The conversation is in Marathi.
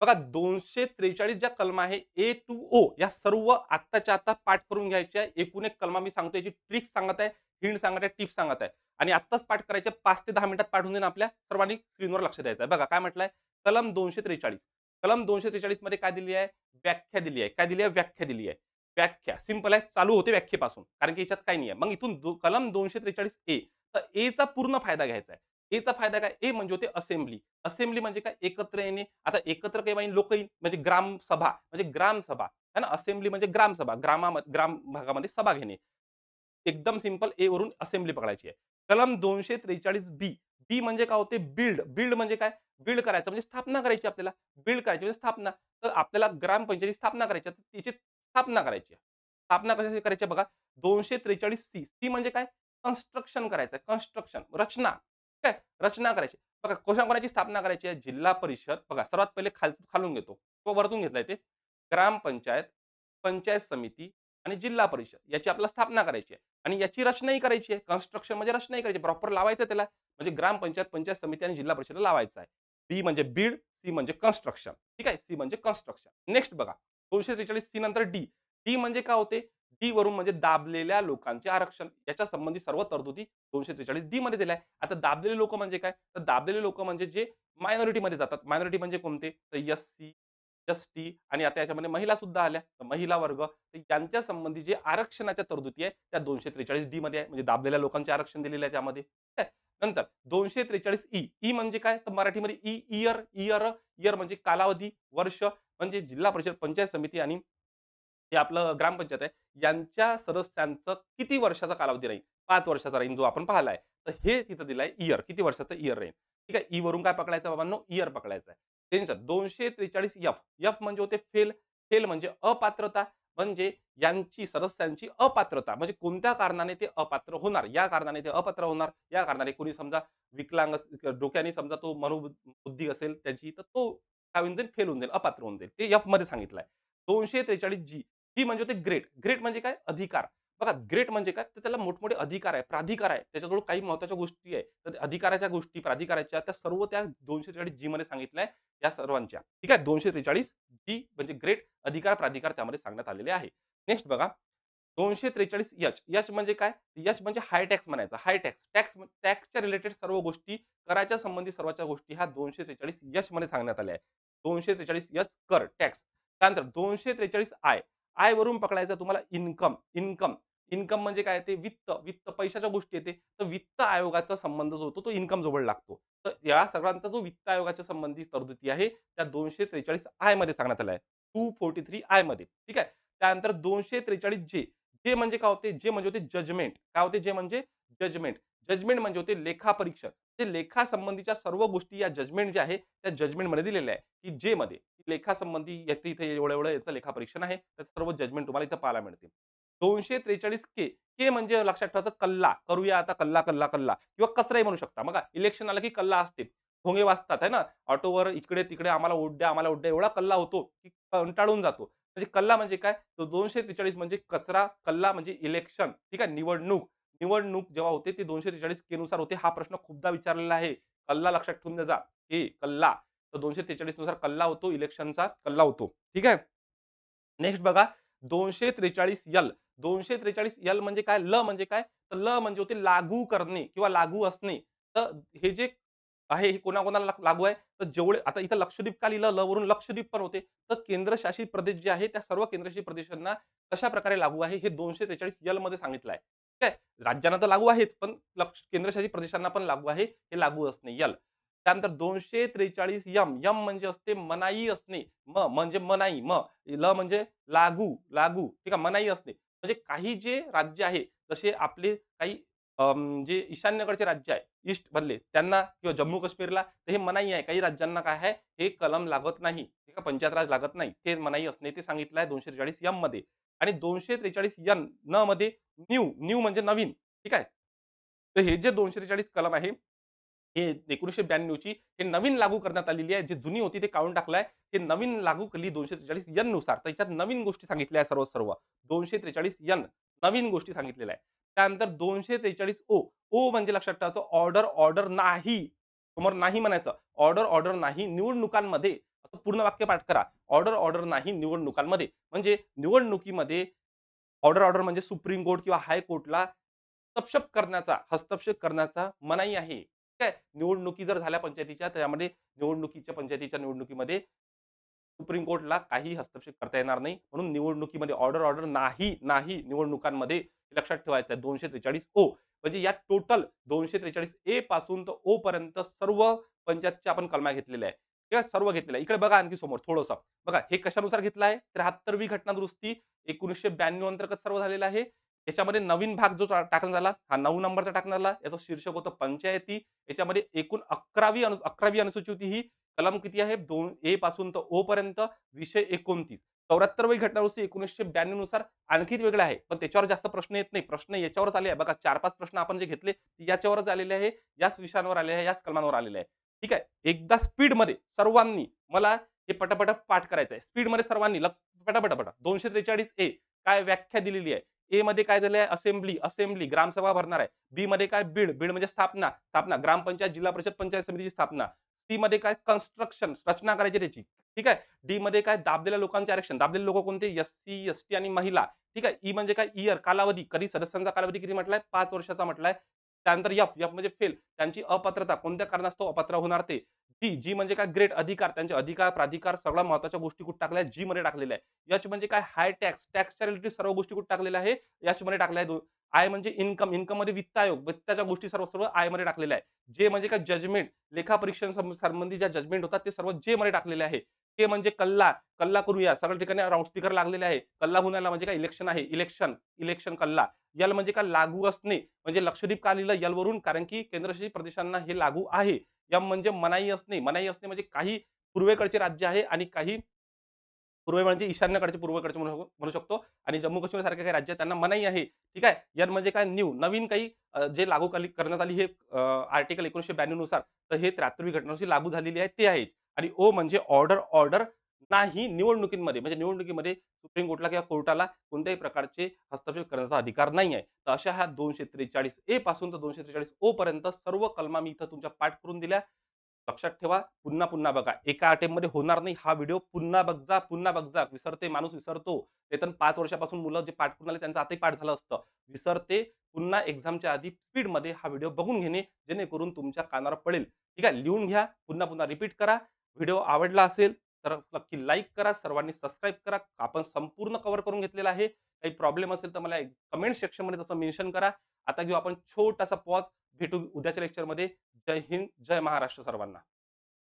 बघा दोनशे त्रेचाळीस ज्या कलमा आहे ए टू ओ या सर्व आत्ताच्या आता पाठ करून घ्यायच्या. एकूण एक कलमा मी सांगतो याची ट्रिक सांगत आहे हिंड सांगत आहे टिप्स सांगत आहे. आणि आत्ताच पाठ करायचे पाच ते दहा मिनिटात पाठवून देणं आपल्या सर्वांनी स्क्रीनवर लक्ष द्यायचं आहे. बघा काय म्हटलंय? कलम दोनशे त्रेचाळीस कलम दोनशे त्रेचाळीसमध्ये काय दिली आहे? व्याख्या दिली आहे. काय दिली आहे? व्याख्या दिली आहे. व्याख्या. सिंपल आहे. चालू होते व्याख्येपासून. कारण की याच्यात काही नाही आहे मग इथून दो- कलम दोनशे त्रेचाळीस ए. तर एचा पूर्ण फायदा घ्यायचा आहे. एचा फायदा काय? ए म्हणजे होते असेंब्ली असेंब्ली म्हणजे काय? एकत्र येणे. आता एकत्र काही माहिती लोक येईल म्हणजे ग्रामसभा म्हणजे ग्रामसभा है ना? असेंब्ली म्हणजे ग्रामसभा ग्रामा ग्राम भागामध्ये सभा घेणे. एकदम सिंपल ए वरून असेंब्ली पकडायची आहे. कलम दोनशे त्रेचाळीस बी. बी म्हणजे काय होते? बिल्ड बिल्ड म्हणजे काय? बिल्ड करायचं. म्हणजे स्थापना करायची आपल्याला. बिल्ड करायची म्हणजे स्थापना. तर आपल्याला ग्रामपंचायती स्थापना करायची आहे, तर तिची स्थापना करायची आहे. स्थापना कशाची करायची आहे बघा? दोनशे त्रेचाळीस सी. सी म्हणजे काय? कन्स्ट्रक्शन करायचं कन्स्ट्रक्शन रचना. काय? रचना करायची. बघा कोणा कोणाची स्थापना करायची आहे जिल्हा परिषद. बघा सर्वात पहिले खाल खालून घेतो. तो वरतून घेतलाय ते. ग्रामपंचायत पंचायत समिती आणि जिल्हा परिषद याची आपल्याला स्थापना करायची आहे. आणि याची रचनाही करायची आहे. कन्स्ट्रक्शन म्हणजे रचनाही करायची प्रॉपर लावायचं त्याला. म्हणजे ग्रामपंचायत पंचायत समिती आणि जिल्हा परिषदला लावायचं आहे. बी म्हणजे बीड सी म्हणजे कन्स्ट्रक्शन ठीक आहे? सी म्हणजे कन्स्ट्रक्शन नेक्स्ट बघा. दोनशे त्रेचाळीस सी नंतर डी डी म्हणजे काय होते? डी वरून म्हणजे दाबलेल्या लोकांचे आरक्षण. याच्या संबंधी सर्व तरतुदी दोनशे त्रेचाळीस डी मध्ये दिल्या आहे आता दाबलेले लोक म्हणजे काय? तर दाबलेले लोक म्हणजे जे मायनॉरिटी मध्ये जातात. मायनॉरिटी म्हणजे कोणते? तर एस सी एस टी आणि आता याच्यामध्ये महिला सुद्धा आल्या. तर महिला वर्ग. तर यांच्या संबंधी जे आरक्षणाच्या तरतुदी आहे त्या दोनशे त्रेचाळीस डी मध्ये आहे. म्हणजे दाबलेल्या लोकांचे आरक्षण दिलेले आहे त्यामध्ये. नंतर दोनशे त्रेचाळीस ई. ई म्हणजे काय? तर मराठीमध्ये ई इयर इयर इयर म्हणजे कालावधी वर्ष म्हणजे जिल्हा परिषद पंचायत समिती आणि हे आपलं ग्रामपंचायत आहे. यांच्या सदस्यांचं किती वर्षाचा कालावधी राहील? पाच वर्षाचा राहील जो आपण पाहिला आहे तर हे तिथं दिलाय इयर. किती वर्षाचं इयर राहील? ठीक आहे ई वरून काय पकडायचं बाबांनो? इयर पकडायचं आहे. त्यांचं दोनशे त्रेचाळीस एफ एफ म्हणजे होते फेल. फेल म्हणजे अपात्रता. म्हणजे यांची सदस्यांची अपात्रता. म्हणजे कोणत्या कारणाने ते अपात्र होणार? या कारणाने ते अपात्र होणार? या कारणाने कोणी समजा विकलांग डोक्याने समजा तो मनोबुद्धी असेल त्याची तर तो काय होऊन जाईल? फेल होऊन जाईल अपात्र होऊन जाईल. ते एफमध्ये सांगितलंय. दोनशे त्रेचाळीस जी ती म्हणजे होते ग्रेट. ग्रेट म्हणजे काय? अधिकार. बघा ग्रेट म्हणजे काय? तर त्याला मोठमोठे अधिकार आहे प्राधिकार आहे. त्याच्याजवळ काही महत्त्वाच्या गोष्टी आहे. तर अधिकाराच्या गोष्टी प्राधिकाराच्या त्या सर्व त्या दोनशे त्रेचाळीस जी मध्ये सांगितलंय या सर्वांच्या. ठीक आहे? दोनशे त्रेचाळीस जी म्हणजे ग्रेट अधिकार प्राधिकार त्यामध्ये सांगण्यात आलेले आहे. नेक्स्ट बघा. दोनशे त्रेचाळीस यच. यच म्हणजे काय? यच म्हणजे हाय टॅक्स म्हणायचं. हाय टॅक्स टॅक्स टॅक्सच्या रिलेटेड सर्व गोष्टी कराच्या संबंधी सर्वच्या गोष्टी ह्या दोनशे त्रेचाळीस यच मध्ये सांगण्यात आल्या आहे दोनशे त्रेचाळीस यच कर टॅक्स त्यानंतर दोनशे त्रेचाळीस आय आय वरून पकडायचं तुम्हाला इन्कम इन्कम इन्कम म्हणजे काय? ते वित्त वित्त पैशाच्या गोष्टी येते तर वित्त आयोगाचा संबंध जो होतो तो इन्कम जवळ लागतो. तर या सगळ्यांचा जो वित्त आयोगाच्या संबंधी तरतुदी आहे त्या दोनशे त्रेचाळीस आयमध्ये सांगण्यात आला आहे टू फोर्टी थ्री आयमध्ये. ठीक आहे? त्यानंतर दोनशे त्रेचाळीस जे जे म्हणजे काय होते? जे म्हणजे होते जजमेंट काय होते? जे म्हणजे जजमेंट जजमेंट म्हणजे होते लेखा परीक्षक जे लेखा संबंधीच्या सर्व गोष्टी या जजमेंट जे आहे त्या जजमेंटमध्ये दिलेल्या आहे. की जे मध्ये लेखा संबंधी याचं इथे एवढं एवढं याचं लेखा परीक्षण आहे त्याचं सर्व जजमेंट तुम्हाला इथं पाहायला मिळते दोनशे त्रेचाळीस के के म्हणजे लक्षात ठेवायचं कल्ला. करूया आता कल्ला कल्ला कल्ला किंवा कचराही म्हणू शकता. बघा इलेक्शन आलं की कल्ला असते. भोंगे वाचतात आहे ना? ऑटोवर इकडे तिकडे आम्हाला ओढ्या आम्हाला ओढ्या एवढा कल्ला होतो की कंटाळून जातो. म्हणजे कल्ला म्हणजे काय? तो दोनशे त्रेचाळीस म्हणजे कचरा कल्ला म्हणजे इलेक्शन ठीक आहे? निवडणूक. निवडणूक जेव्हा होते ते दोनशे त्रेचाळीस के नुसार होते हा प्रश्न खूपदा विचारलेला आहे. कल्ला लक्षात ठेवून द्याचा हे कल्ला. तर दोनशे त्रेचाळीसनुसार कल्ला होतो इलेक्शनचा कल्ला होतो. ठीक आहे? नेक्स्ट बघा. दोनशे त्रेचाळीस यल. दोनशे त्रेचाळीस यल म्हणजे काय? ल म्हणजे काय? तर ल म्हणजे होते लागू करणे किंवा लागू असणे. तर हे जे आहे हे कोणाकोणाला लागू आहे? तर जेवढे आता इथं लक्षद्वीप का लिहिलं? ल वरून लक्षद्वीप पण होते. तर केंद्रशासित प्रदेश जे आहे त्या सर्व केंद्रशासित प्रदेशांना कशा प्रकारे लागू आहे? हे दोनशे त्रेचाळीस यलमध्ये सांगितलं आहे. आहे राज्यांना तर लागू आहेच पण लक्ष केंद्रशासित प्रदेशांना पण लागू आहे हे लागू असणे यल. त्यानंतर दोनशे त्रेचाळीस यम यम म्हणजे असते मनाई असणे म म्हणजे मनाई म. ल म्हणजे लागू लागू ठीक आहे मनाई असणे. म्हणजे काही जे राज्य आहे जसे आपले काही जे ईशान्यकडचे राज्य आहे ईस्ट बनले त्यांना किंवा जम्मू काश्मीरला तर हे मनाई आहे. काही राज्यांना काय आहे हे कलम लागत नाही ठीक आहे पंचायत राज लागत नाही ते मनाई असणे ते सांगितलं आहे दोनशे त्रेचाळीस यममध्ये. आणि दोनशे त्रेचाळीस यन न मध्ये न्यू न्यू म्हणजे नवीन ठीक आहे? तर हे जे दोनशे त्रेचाळीस कलम आहे हे एकोणीशे ब्याण्णवची हे नवीन लागू करण्यात आलेली आहे जी जुनी होती ते काढून टाकलाय हे नवीन लागू केली दोनशे त्रेचाळीस यननुसार त्याच्यात नवीन गोष्टी सांगितल्या आहे सर्व सर्व. दोनशे त्रेचाळीस यन नवीन गोष्टी सांगितलेल्या आहे त्यानंतर दोनशे त्रेचाळीस ओ ओ म्हणजे लक्षात ठेवायचं ऑर्डर ऑर्डर नाही. समोर नाही म्हणायचं. ऑर्डर ऑर्डर नाही. निवडणुकांमध्ये पूर्ण वाक्य पाठ करा. ऑर्डर ऑर्डर नाही निवडणुकांमध्ये. म्हणजे निवडणुकीमध्ये ऑर्डर ऑर्डर म्हणजे सुप्रीम कोर्ट किंवा हायकोर्टला हस्तक्षेप करण्याचा हस्तक्षेप करण्याचा मनाई आहे. ठीक आहे? निवडणुकी जर झाल्या पंचायतीच्या त्यामध्ये निवडणुकीच्या पंचायतीच्या निवडणुकीमध्ये सुप्रीम कोर्टला काही हस्तक्षेप करता येणार नाही. म्हणून निवडणुकीमध्ये ऑर्डर ऑर्डर नाही नाही निवडणुकांमध्ये लक्षात ठेवायचं आहे दोनशे त्रेचाळीस ओ. म्हणजे या टोटल दोनशे त्रेचाळीस ए पासून तर ओ पर्यंत सर्व पंचायतच्या आपण कलमा घेतलेल्या आहे किंवा सर्व घेतलेलं आहे. इकडे बघा आणखी समोर थोडंसं. बघा हे कशानुसार घेतलं आहे? त्र्याहत्तरवी घटना दुरुस्ती एकोणीसशे ब्याण्णव अंतर्गत सर्व झालेलं आहे? याच्यामध्ये नवीन भाग जो टाकण्यात आला हा नऊ नंबरचा टाकण्यात आला. याचं शीर्षक होतं पंचायती. याच्यामध्ये एकूण अकरावी अनु अकरावी अनुसूची होती ही कलम किती आहे? दोन ए पासून तर ओ पर्यंत. विषय एकोणतीस. चौऱ्याहत्तरवी घटना दुरुस्ती एकोणीसशे ब्याण्णवनुसार आणखीच वेगळं आहे. पण त्याच्यावर जास्त प्रश्न येत नाही. प्रश्न याच्यावरच आले आहे. बघा चार पाच प्रश्न आपण जे घेतले ते याच्यावरच आलेले आहे. याच विषयांवर आलेले आहे याच कलमांवर आलेले आहे. ठीक आहे? एकदा स्पीडमध्ये सर्वांनी मला हे पटापट पाठ करायचं आहे स्पीडमध्ये सर्वांनी पटापटापटा दोनशे त्रेचाळीस ए काय व्याख्या दिलेली आहे? ए मध्ये काय झालंय? असेंब्ली असेंब्ली ग्रामसभा भरणार आहे. बी मध्ये काय बीड बीड म्हणजे स्थापना स्थापना. ग्रामपंचायत जिल्हा परिषद पंचायत समितीची स्थापना. सी मध्ये काय कन्स्ट्रक्शन रचना करायची त्याची. ठीक आहे? डी मध्ये काय दाबलेल्या लोकांचे आरक्षण. दाबलेले लोक कोणते? एस सी एस टी आणि महिला. ठीक आहे? ई म्हणजे काय? इयर कालावधी. कधी? सदस्यांचा कालावधी किती म्हटलाय? पाच वर्षाचा म्हटलाय. त्यानंतर यफ यफ म्हणजे फेल. त्यांची अपात्रता कोणत्या कारणास्तव अपात्र होणार ते? जी जी म्हणजे काय ग्रेट अधिकार त्यांचे अधिकार प्राधिकार सगळ्या महत्त्वाच्या गोष्टी कुठे टाकल्या जी मध्ये टाकलेल्या आहे यच म्हणजे काय? हाय टॅक्स. टॅक्सच्या रिलेटेड सर्व गोष्टी कुठे टाकलेल्या आहे? याच मध्ये टाकल्या आहे आय म्हणजे इन्कम. इन्कममध्ये वित्त आयोग. वित्ताच्या गोष्टी सर्व सर्व आयमध्ये टाकलेल्या आहे जे म्हणजे काय? जजमेंट. लेखा परीक्षांसंबंधी ज्या जजमेंट होतात ते सर्व जे मध्ये टाकलेले आहे. के म्हणजे कल्ला कल्ला करूया. सगळ्या ठिकाणी राऊंड स्पीकर लागलेले आहे. कल्ला होण्याला म्हणजे काय? इलेक्शन आहे. इलेक्शन इलेक्शन कल्ला. यल म्हणजे काय? लागू असणे. म्हणजे लक्षद्वीप का लिहिलं? यल वरून कारण की केंद्रशासित प्रदेशांना हे लागू आहे. यम म्हणजे मनाई असणे. मनाई असणे म्हणजे काही पूर्वेकडचे राज्य आहे आणि काही पूर्वे म्हणजे ईशान्यकडचे पूर्वेकडचे म्हणू म्हणू शकतो. आणि जम्मू काश्मीर सारखे काही राज्य त्यांना मनाई आहे. ठीक आहे? यन म्हणजे काय? न्यू नवीन काही जे लागू कली- करण्यात आली हे आर्टिकल एकोणीशे ब्याण्णवनुसार तर हे त्र्याहत्तरवी घटनानुसार लागू झालेली आहे. ते आहे. आणि ओ म्हणजे ऑर्डर ऑर्डर नाही निवडणुकीमध्ये. म्हणजे निवडणुकीमध्ये सुप्रीम कोर्टला किंवा कोर्टाला कोणत्याही प्रकारचे हस्तक्षेप करण्याचा अधिकार नाही आहे. तर अशा ह्या दोनशे त्रेचाळीस ए पासून तर दोनशे त्रेचाळीस ओ पर्यंत सर्व कलमा मी इथं तुमच्या पाठ करून दिल्या. लक्षात ठेवा पुन्हा पुन्हा बघा. एका अटेम्प्टमध्ये होणार नाही हा व्हिडिओ. पुन्हा बघजा पुन्हा बघजा. विसरते माणूस विसरतो. ते तर पाच वर्षापासून मुलं जे पाठ करून आले त्यांचं आताही पाठ झालं असतं. विसरते पुन्हा एक्झामच्या आधी स्पीडमध्ये हा व्हिडिओ बघून घेणे जेणेकरून तुमच्या कानावर पडेल. ठीक आहे लिहून घ्या पुन्हा पुन्हा रिपीट करा. व्हिडिओ आवडला असेल तर नक्की लाईक करा सर्वांनी सबस्क्राईब करा. आपण संपूर्ण कव्हर करून घेतलेला आहे. काही प्रॉब्लेम असेल तर मला कमेंट सेक्शनमध्ये तसं मेन्शन करा. आता घेऊ आपण छोटासा पॉज. भेटू उद्याच्या लेक्चरमध्ये. जय हिंद जय महाराष्ट्र सर्वांना.